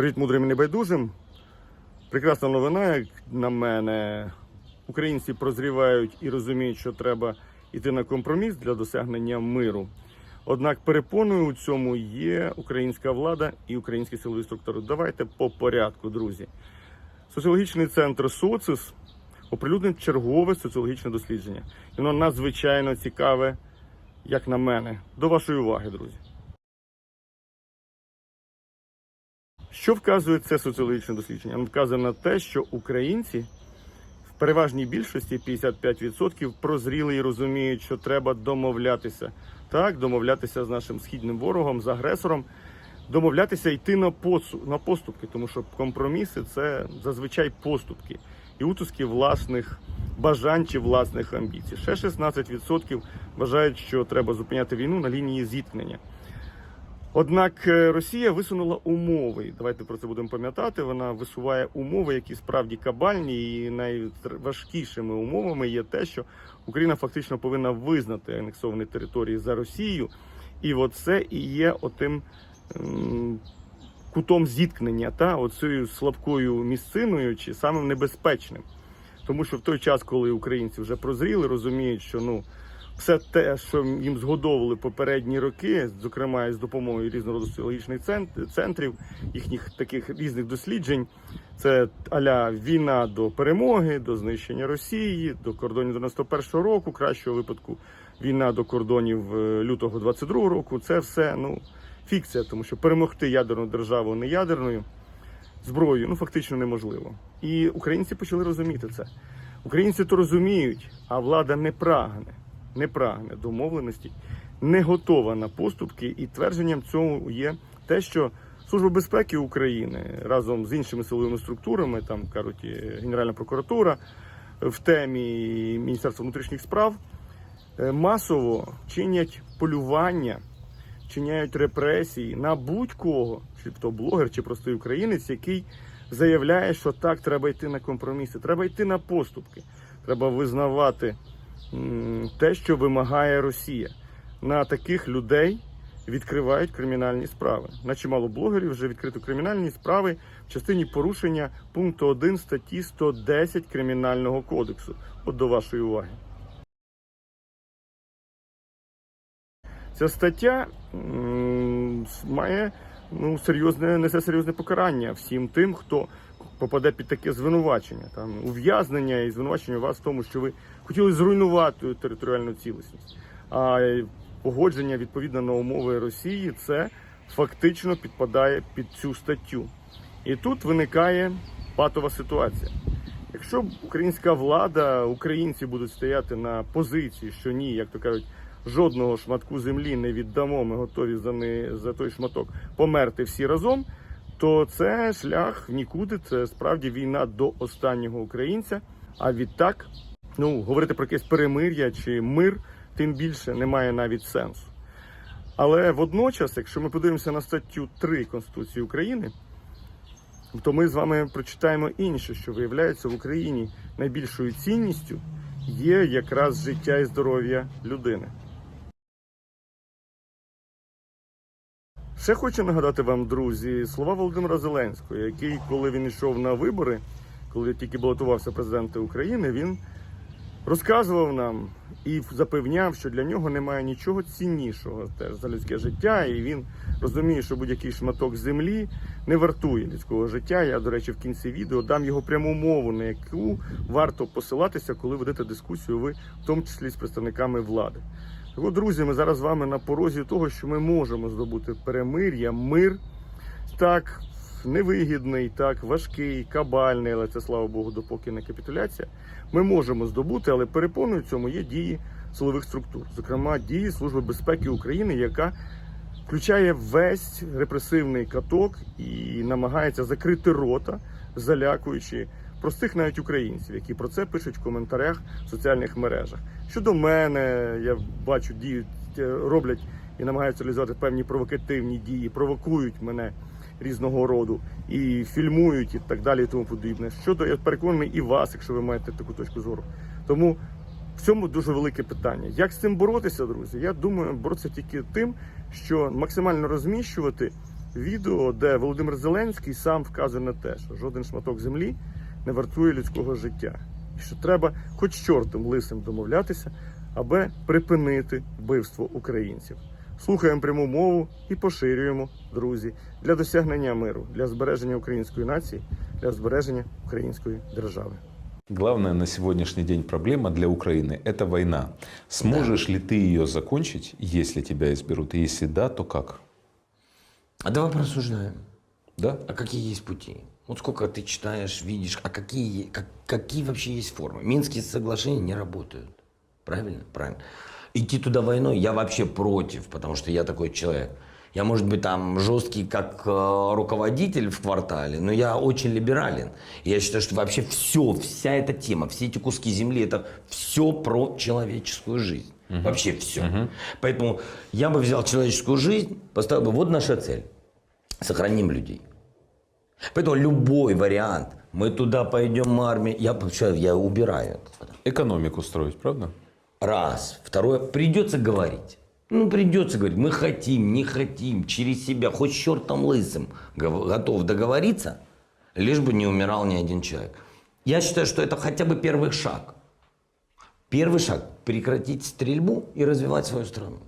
Привіт, мудрим і небайдужим. Прекрасна новина, як на мене. Українці прозрівають і розуміють, що треба йти на компроміс для досягнення миру. Однак перепоною у цьому є українська влада і українські силові структури. Давайте по порядку, друзі. Соціологічний центр СОЦИС оприлюднив чергове соціологічне дослідження. І воно надзвичайно цікаве, як на мене. До вашої уваги, друзі. Що вказує це соціологічне дослідження? Воно вказує на те, що українці в переважній більшості 55% прозріли і розуміють, що треба домовлятися. Так, домовлятися з нашим східним ворогом, з агресором, домовлятися йти на посу- на поступки, тому що компроміси це зазвичай поступки і утиски власних бажань чи власних амбіцій. Ще 16% вважають, що треба зупиняти війну на лінії зіткнення. Однак е, Росія висунула умови. Давайте про це будемо пам'ятати. Вона висуває умови, які справді кабальні, і найважкішими умовами є те, що Україна фактично повинна визнати анексовані території за Росією, і оце і є отим кутом зіткнення, та оцією слабкою місциною чи самим небезпечним. Тому що в той час, коли українці вже прозріли, розуміють, що ну все те, що їм згодовували попередні роки, зокрема із допомогою різнороду соціологічних центрів, їхніх таких різних досліджень, це аля війна до перемоги, до знищення Росії, до кордонів 91-го року, кращого випадку війна до кордонів е, лютого 22-го року. Це все ну фікція, тому що перемогти ядерну державу не ядерною зброєю ну фактично неможливо. І українці почали розуміти це. Українці то розуміють, а влада не прагне, не прагне домовленості, не готова на поступки. І твердженням цього є те, що Служба безпеки України разом з іншими силовими структурами, там кажуть, Генеральна прокуратура в темі Міністерства внутрішніх справ е, масово чинять полювання чиняють репресії на будь-кого, чи то блогер, чи простий українець, який заявляє, що так, треба йти на компроміси, треба йти на поступки, треба визнавати те, що вимагає Росія. На таких людей відкривають кримінальні справи. На чимало блогерів вже відкрито кримінальні справи в частині порушення пункту 1 статті 110 Кримінального кодексу. От до вашої уваги. Ця стаття має ну, серйозне, несе серйозне покарання всім тим, хто попаде під таке звинувачення. Там ув'язнення і звинувачення вас в тому, що ви хотіли зруйнувати територіальну цілісність. А погодження відповідно на умови Росії це фактично підпадає під цю статтю. І тут виникає патова ситуація. Якщо українська влада, українці будуть стояти на позиції, що ні, як то кажуть, жодного шматку землі не віддамо, ми готові за, не, за той шматок померти всі разом, то це шлях в нікуди. Це справді війна до останнього українця. А відтак, ну говорити про якесь перемир'я чи мир, тим більше немає навіть сенсу. Але водночас, якщо ми подивимося на статтю 3 Конституції України, то ми з вами прочитаємо інше, що виявляється в Україні найбільшою цінністю є якраз життя і здоров'я людини. Ще хочу нагадати вам, друзі, слова Володимира Зеленського, який, коли він йшов на вибори, коли тільки балотувався президентом України, він розказував нам і запевняв, що для нього немає нічого ціннішого теж за людське життя, і він розуміє, що будь-який шматок землі не вартує людського життя. Я, до речі, в кінці відео дам його пряму мову, на яку варто посилатися, коли ведете дискусію, ви в тому числі з представниками влади. От, друзі, ми зараз з вами на порозі того, що ми можемо здобути перемир'я, мир так невигідний, так важкий, кабальний, але це слава Богу, допоки не капітуляція. Ми можемо здобути, але перепоною цьому є дії силових структур, зокрема дії Служби безпеки України, яка включає весь репресивний каток і намагається закрити рота, залякуючи простих навіть українців, які про це пишуть в коментарях в соціальних мережах. Щодо мене, я бачу, діють, е, роблять і намагаються реалізувати певні провокативні дії, провокують мене різного роду і фільмують, і так далі, і тому подібне. Щодо я переконаний і вас, якщо ви маєте таку точку зору. Тому в цьому дуже велике питання. Як з цим боротися, друзі? Я думаю, боротися тільки тим, що максимально розміщувати відео, де Володимир Зеленський сам вказує на те, що жоден шматок землі не вартує людського життя. І що треба хоч з чортом лисим домовлятися, аби припинити вбивство українців. Слухаємо пряму мову і поширюємо, друзі, для досягнення миру, для збереження української нації, для збереження української держави. Главная на сегодняшний день проблема для Украины – это война. Сможешь ли ты ее закончить, если тебя изберут? И если да, то как? А давай порассуждаем. Да? А какие есть пути? Вот сколько ты читаешь, видишь, а какие, как, какие вообще есть формы? Минские соглашения не работают. Правильно? Правильно. Идти туда войной я вообще против, потому что я такой человек. Я, может быть, там жесткий как э, руководитель в квартале, но я очень либерален. И я считаю, что вообще все, вся эта тема, все эти куски земли, это все про человеческую жизнь. Вообще все. Поэтому я бы взял человеческую жизнь, поставил бы, вот наша цель. Сохраним людей. Поэтому любой вариант, мы туда пойдем, армия, я, я убираю это. Экономику строить, правда? Раз. Второе, придется говорить. Ну, придется говорить, мы хотим, не хотим, через себя, хоть чертом лысым, готов договориться, лишь бы не умирал ни один человек. Я считаю, что это хотя бы первый шаг. Первый шаг – прекратить стрельбу и развивать свою страну.